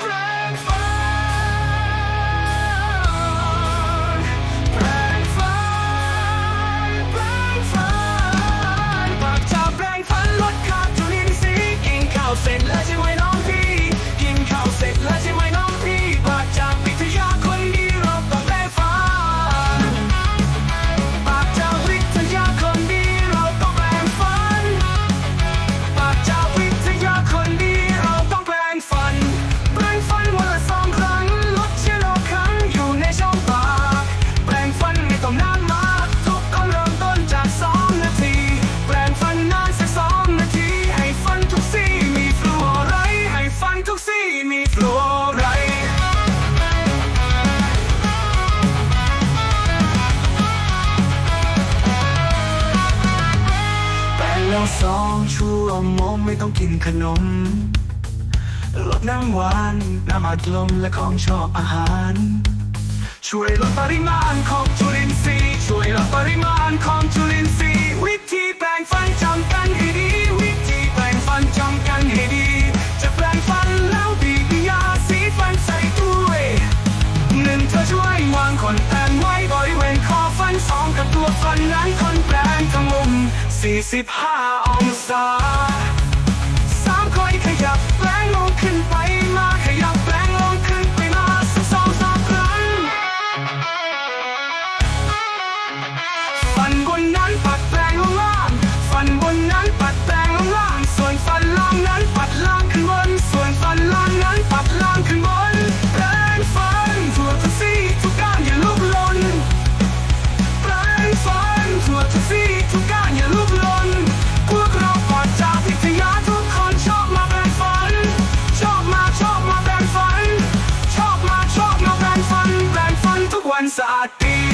Breakfast! สองชั่วโมงไม่ต้องกินขนมลดน้ำหวาน น้ำอัดลมและของชอบอาหาร ช่วยลดปริมาณของจุลินทรีย์ช่วยลดปริมาณของจุลินทรีย์วิธีแปลงฟันจำกันให้ดี วิธีแปลงฟันจำกันให้ดี จะแปลงฟันแล้วบีบยาสีฟันใส่ด้วยหนึ่งเธอช่วยวางขนแปรงไว้บริเวณคอฟันสองกับตัวฟันนั้น 45 องศา sa atin